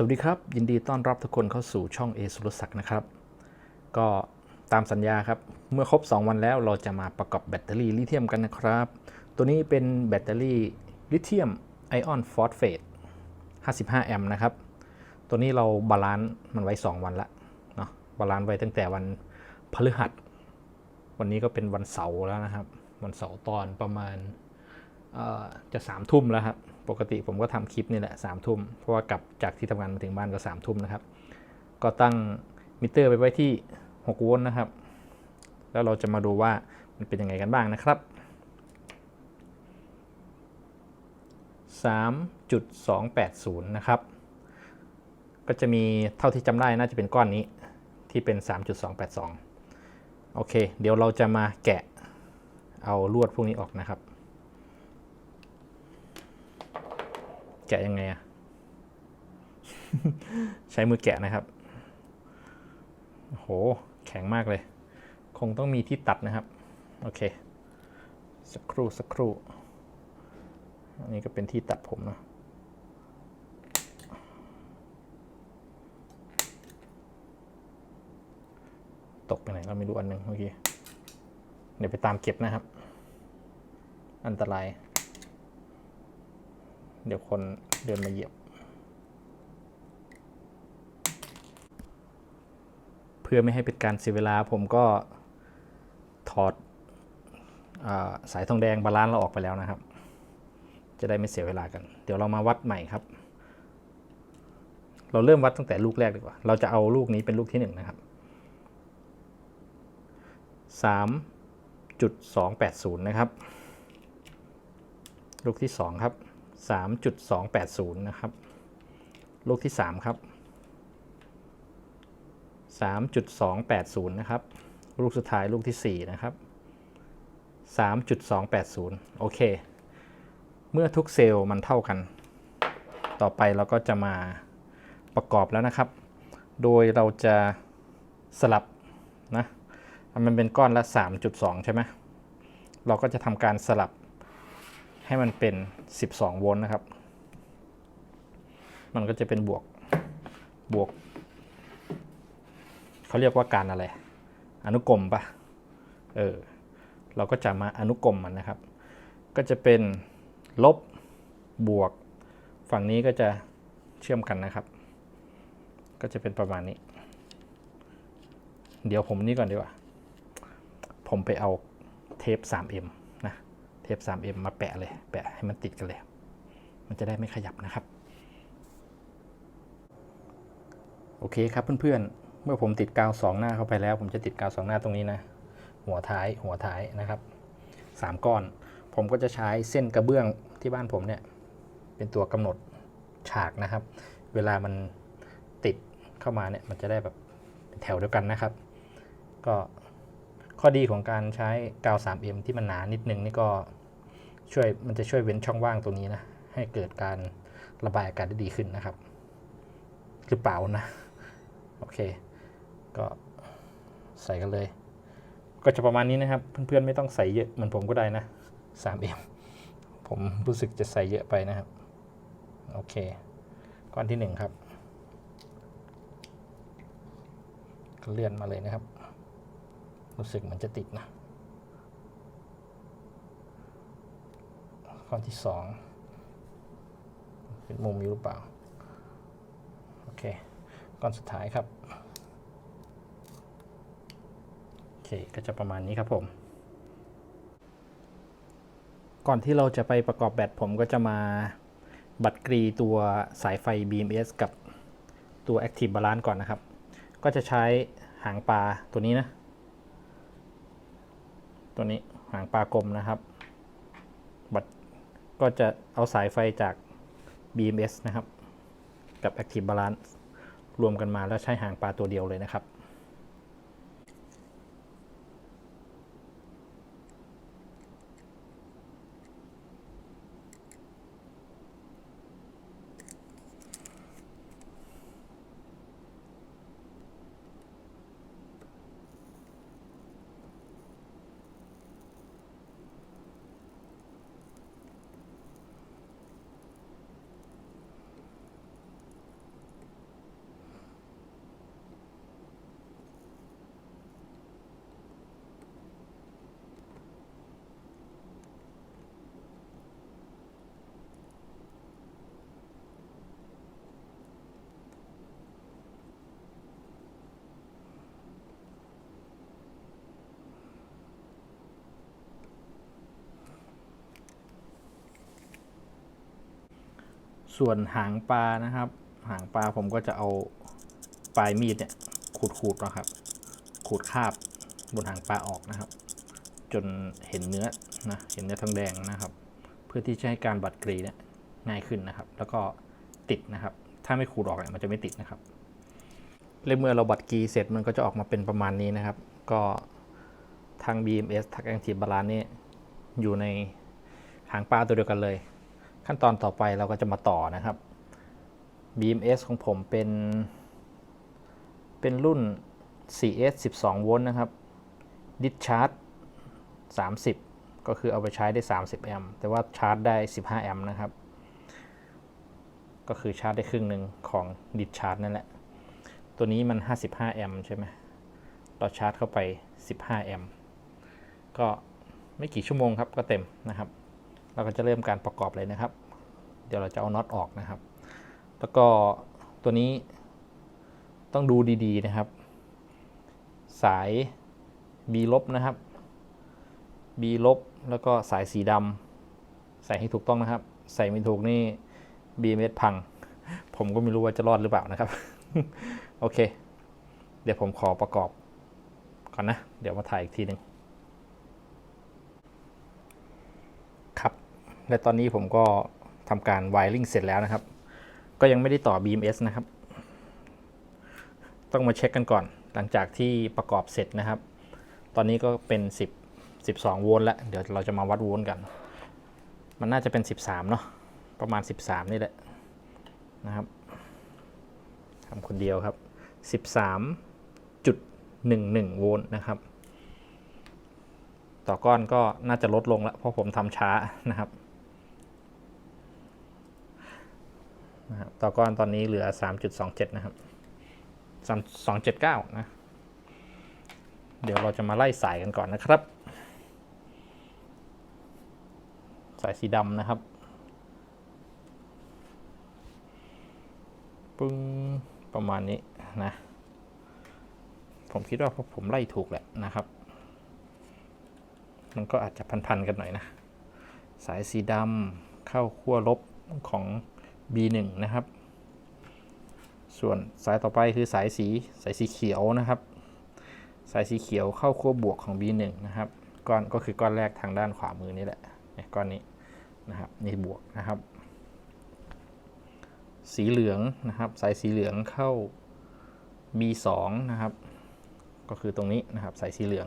สวัสดีครับ ยินดีต้อนรับทุกคนเข้าสู่ช่องเอสุรศักดิ์นะครับ ก็ตามสัญญาครับ เมื่อครบ 2 วันแล้วเราจะมาประกอบแบตเตอรี่ลิเธียมกันนะครับ ตัวนี้เป็นแบตเตอรี่ลิเธียมไอออนฟอสเฟต55 แอมป์นะครับ ตัวนี้เราบาลานซ์มันไว้ 2 วันละเนาะบาลานซ์ไว้ตั้งแต่วันพฤหัส วันนี้ก็เป็นวันเสาร์แล้วนะครับ วันเสาร์ตอนประมาณ จะสามทุ่มแล้วครับ ปกติผมก็ทำคลิปนี่แหละสามทุ่ม เพราะว่ากลับจากที่ทำงานมาถึงบ้านก็สามทุ่มนะครับ ก็ตั้งมิเตอร์ไปไว้ที่ 6 โวลต์นะครับ แล้วเราจะมาดูว่ามันเป็นยังไงกันบ้างนะครับ 3.280 นะครับ ก็จะมีเท่าที่จำได้น่าจะเป็นก้อนนี้ที่เป็น 3.282 โอเค เดี๋ยวเราจะมาแกะเอาลวดพวกนี้ออกนะครับ แกะยังไงอะใช้มือแกะนะครับโห แข็งมากเลย คงต้องมีที่ตัดนะครับ โอเค สักครู่สักครู่ อันนี้ก็เป็นที่ตัดผมนะตกไปไหนเราไม่รู้อันหนึ่งเมื่อกี้ เดี๋ยวไปตามเก็บนะครับ อันตราย เดี๋ยวคนเดินมาเหยียบ เพื่อไม่ให้เป็นการเสียเวลาผมก็ถอดอสายทองแดงบาลานซ์เราออกไปแล้วนะครับ จะได้ไม่เสียเวลากัน เดี๋ยวเรามาวัดใหม่ครับ เราเริ่มวัดตั้งแต่ลูกแรกดีกว่า เราจะเอาลูกนี้เป็นลูกที่หนึ่งนะครับสามจุดสองแปดศูนย์นะครับ ลูกที่สองครับ 3.280 นะครับ ลูกที่ 3 ครับ 3.280 นะครับ ลูกสุดท้ายลูกที่ 4 นะครับ 3.280 โอเค เมื่อทุกเซลล์มันเท่ากัน ต่อไปเราก็จะมาประกอบแล้วนะครับ โดยเราจะสลับนะ มันเป็นก้อนละ 3.2 ใช่ไหม เราก็จะทำการสลับ ให้มันเป็น 12 โวลต์นะครับ มันก็จะเป็นบวกบวก เขาเรียกว่าการอะไร อนุกรมปะเออ เราก็จะมาอนุกรมมันนะครับ ก็จะเป็นลบบวก ฝั่งนี้ก็จะเชื่อมกันนะครับ ก็จะเป็นประมาณนี้ เดี๋ยวผมนี่ก่อนดีกว่า ผมไปเอาเทป 3M ป 3M มาแปะเลย แปะให้มันติดกันเลย มันจะได้ไม่ขยับนะครับ โอเคครับเพื่อนๆ เมื่อผมติดกาวสองหน้าเข้าไปแล้ว ผมจะติดกาวสองหน้าตรงนี้นะ หัวท้ายหัวท้ายนะครับสามก้อน ผมก็จะใช้เส้นกระเบื้องที่บ้านผมเนี่ย เป็นตัวกำหนดฉากนะครับ เวลามันติดเข้ามาเนี่ย มันจะได้แบบเป็นแถวเดียวกันนะครับ ก็ข้อดีของการใช้กาว 3M ที่มันหนานิดนึงนี่ก็ ช่วยมันจะช่วยเว้นช่องว่างตรงนี้นะ ให้เกิดการระบายอากาศได้ดีขึ้นนะครับ หรือเปล่านะ โอเค ก็ใส่กันเลย ก็จะประมาณนี้นะครับ เพื่อนๆไม่ต้องใส่เยอะเหมือนผมก็ได้นะ 3M ผมรู้สึกจะใส่เยอะไปนะครับ โอเค ก้อนที่หนึ่งครับเลื่อนมาเลยนะครับ รู้สึกเหมันจะติดนะ ข้อที่สองเป็นมุมอยู่หรือเปล่า โอเค ก้อนสุดท้ายครับ โอเค ก็จะประมาณนี้ครับผม ก่อนที่เราจะไปประกอบแบตผมก็จะมาบัตรกรีตัวสายไฟ BMS กับตัว Active Balance ก่อนนะครับ ก็จะใช้หางปลาตัวนี้นะ ตัวนี้หางปลากลมนะครับ บัตร ก็จะเอาสายไฟจาก BMS นะครับ กับ Active Balance รวมกันมาแล้วใช้หางปลาตัวเดียวเลยนะครับ ส่วนหางปลานะครับ หางปลาผมก็จะเอาปลายมีดเนี่ยขูดขูดๆนะครับ ขูดคราบบนหางปลาออกนะครับ จนเห็นเนื้อนะเห็นเนื้อทองแดงนะครับ เพื่อที่จะให้การบัดกรีเนี่ยง่ายขึ้นนะครับ แล้วก็ติดนะครับ ถ้าไม่ขูดออกเนี่ยมันจะไม่ติดนะครับและเมื่อเราบัดกรีเสร็จมันก็จะออกมาเป็นประมาณนี้นะครับ ก็ทาง BMS ทักแองทีบาลานนี่อยู่ในหางปลาตัวเดียวกันเลย ขั้นตอนต่อไปเราก็จะมาต่อนะครับ BMS ของผมเป็น เป็นรุ่น 4S 12 โวลต์นะครับดิสชาร์จ30 ก็คือเอาไปใช้ได้ 30 แอมป์แต่ว่าชาร์จได้ 15 แอมป์นะครับ ก็คือชาร์จได้ครึ่งหนึ่งของดิสชาร์จนั่นแหละ ตัวนี้มัน 55 แอมป์ใช่ไหมเราชาร์จเข้าไป 15 แอมป์ก็ไม่กี่ชั่วโมงครับก็เต็มนะครับ เราก็จะเริ่มการประกอบเลยนะครับ เดี๋ยวเราจะเอาน็อตออกนะครับ แล้วก็ตัวนี้ต้องดูดีๆนะครับ สาย B ลบนะครับ B ลบแล้วก็สายสีดำใส่ให้ถูกต้องนะครับ ใส่ไม่ถูกนี่ BMS พัง ผมก็ไม่รู้ว่าจะรอดหรือเปล่านะครับ โอเค เดี๋ยวผมขอประกอบก่อนนะ เดี๋ยวมาถ่ายอีกทีหนึ่งครับ และตอนนี้ผมก็ทำการไวริ่งเสร็จแล้วนะครับ ก็ยังไม่ได้ต่อ BMS นะครับ ต้องมาเช็คกันก่อน หลังจากที่ประกอบเสร็จนะครับ ตอนนี้ก็เป็น 10 12 โวลต์แล้ว เดี๋ยวเราจะมาวัดโวลต์กัน มันน่าจะเป็น 13 เนาะ ประมาณ 13 นี่แหละนะครับทำคนเดียวครับ 13.11 โวลต์นะครับ ต่อก้อนก็น่าจะลดลงแล้วเพราะผมทำช้านะครับ นะครับต่อก้อนตอนนี้เหลือ 3.27 นะครับ3279 นะ เดี๋ยวเราจะมาไล่สายกันก่อนนะครับ สายสีดำนะครับ ปึ้ง ประมาณนี้นะ ผมคิดว่าผมไล่ถูกแหละนะครับ มันก็อาจจะพัน ๆ กันหน่อยนะ สายสีดำเข้าขั้วลบของ B1 นะครับ ส่วนสายต่อไปคือสายสีสายสีเขียวนะครับ สายสีเขียวเข้าขั้วบวกของ B1 นะครับก้อนก็คือก้อนแรกทางด้านขวามือนี่แหละก้อนนี้นะครับนี่บวกนะครับ สีเหลืองนะครับ สายสีเหลืองเข้า B2 นะครับ ก็คือตรงนี้นะครับสายสีเหลือง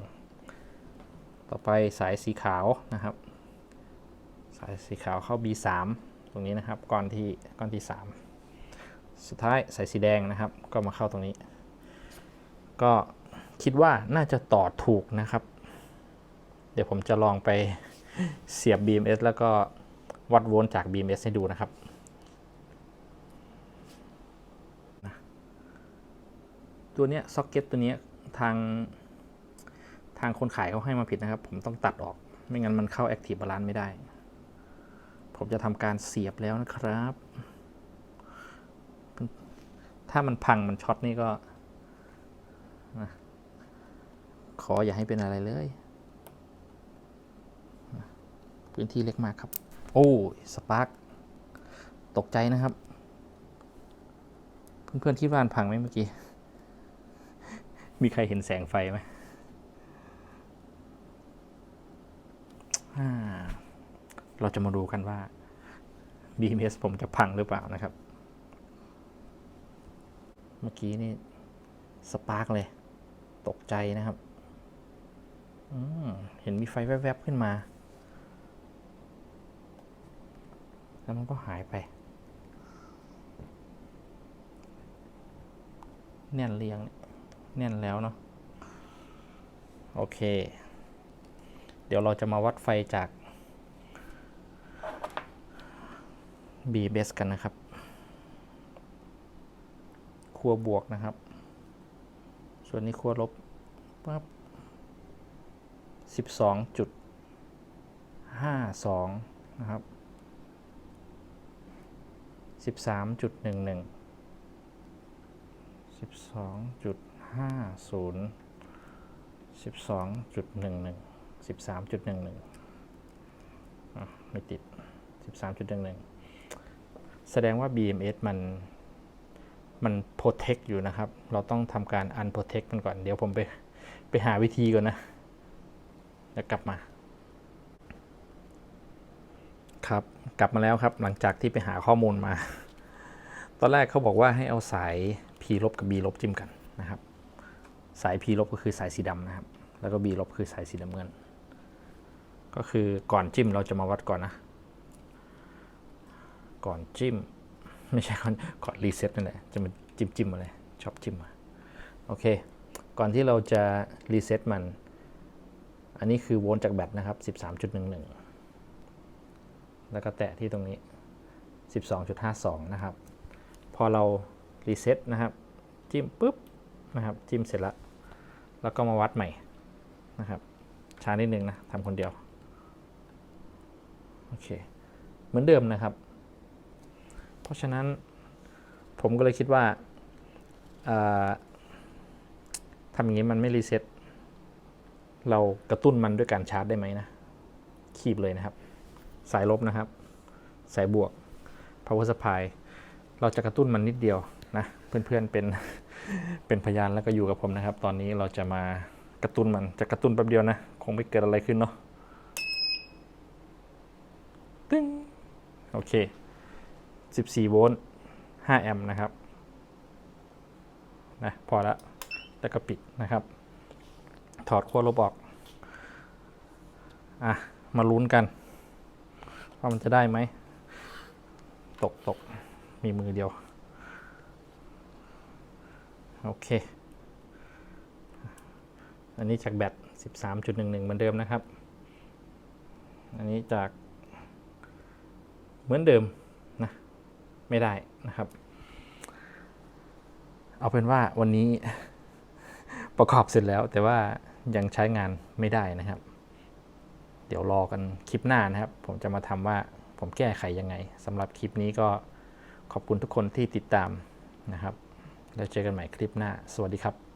ต่อไปสายสีขาวนะครับ สายสีขาวเข้า B3 ตรงนี้นะครับก้อนที่ก้อนที่ 3 สุดท้ายใสายสีแดงนะครับ ก็มาเข้าตรงนี้ ก็คิดว่าน่าจะต่อถูกนะครับ เดี๋ยวผมจะลองไปเสียบ BMS แล้วก็วัดโวลต์จาก BMS ให้ดูนะครับตัวเนี้ยซ็อกเก็ตตัวเนี้ยทางทางคนขายเขาให้มาผิดนะครับ ผมต้องตัดออก ไม่งั้นมันเข้า Active Balance ไม่ได้ ผมจะทำการเสียบแล้วนะครับ ถ้ามันพังมันช็อตนี่ก็ ขออย่าให้เป็นอะไรเลย พื้นที่เล็กมากครับ โอ้สปาร์กตกใจนะครับ เพื่อนๆคิดว่านพังไหมเมื่อกี้ มีใครเห็นแสงไฟไหมอ่า เราจะมาดูกันว่า BMS ผมจะพังหรือเปล่านะครับ เมื่อกี้นี่สปาร์กเลย ตกใจนะครับ เห็นมีไฟแวบๆขึ้นมา แล้วมันก็หายไป แน่นเรียง แน่นแล้วเนาะ โอเค เดี๋ยวเราจะมาวัดไฟจาก B base กันนะครับ ครัวบวกนะครับ ส่วนนี้ครัวลบปั๊บ12.52 นะครับ 13.11 12.50 12.11 13.11ไม่ติด 13.11 แสดงว่า BMS มันมัน protect อยู่นะครับ เราต้องทำการ unprotect มันก่อน เดี๋ยวผมไปไปหาวิธีก่อนนะ แล้วกลับมา ครับกลับมาแล้วครับ หลังจากที่ไปหาข้อมูลมา ตอนแรกเขาบอกว่าให้เอาสาย P ลบกับ B ลบจิ้มกันนะครับ สาย P ลบก็คือสายสีดำนะครับ แล้วก็ B ลบคือสายสีน้ำเงิน ก็คือก่อนจิ้มเราจะมาวัดก่อนนะ ก่อนจิ้ม ไม่ใช่ก่อนก่อนรีเซ็ตนั่นแหละ จะมาจิ้มจิ้มมาเลยชอบจิ้มมา โอเค ก่อนที่เราจะรีเซ็ตมัน อันนี้คือโวลต์จากแบตนะครับ 13.11 แล้วก็แตะที่ตรงนี้ 12.52 นะครับ พอเรารีเซ็ตนะครับ จิ้มปุ๊บนะครับ จิ้มเสร็จแล้ว แล้วก็มาวัดใหม่นะครับ ช้านิดนึงนะทำคนเดียว โอเค เหมือนเดิมนะครับ ราะฉะนั้นผมก็เลยคิดว่าทำอย่างนี้มันไม่รีเซ็ตเรากระตุ้นมันด้วยการชาร์จได้ไหมนะ คีบเลยนะครับ สายลบนะครับ สายบวก power supply เราจะกระตุ้นมันนิดเดียวนะ เพื่อนๆเป็นเป็นพยานแล้วก็อยู่กับผมนะครับ ตอนนี้เราจะมากระตุ้นมันจะกระตุ้นแป๊บเดียวนะ คงไม่เกิดอะไรขึ้นเนาะตึ้งโอเค 14 โวลต์ 5 แอมป์นะครับ นะ พอละแล้วก็ปิดนะครับ ถอดขั้วลบออก อะ มาลุ้นกัน ว่ามันจะได้ไหม ตกตก มีมือเดียว โอเค อันนี้จากแบต 13.11 เหมือนเดิมนะครับ อันนี้จากเหมือนเดิม ไม่ได้นะครับ เอาเป็นว่าวันนี้ประกอบเสร็จแล้ว แต่ว่ายังใช้งานไม่ได้นะครับ เดี๋ยวรอกันคลิปหน้านะครับ ผมจะมาทำว่าผมแก้ไขยังไงสำหรับคลิปนี้ก็ขอบคุณทุกคนที่ติดตามนะครับ แล้วเจอกันใหม่คลิปหน้า สวัสดีครับ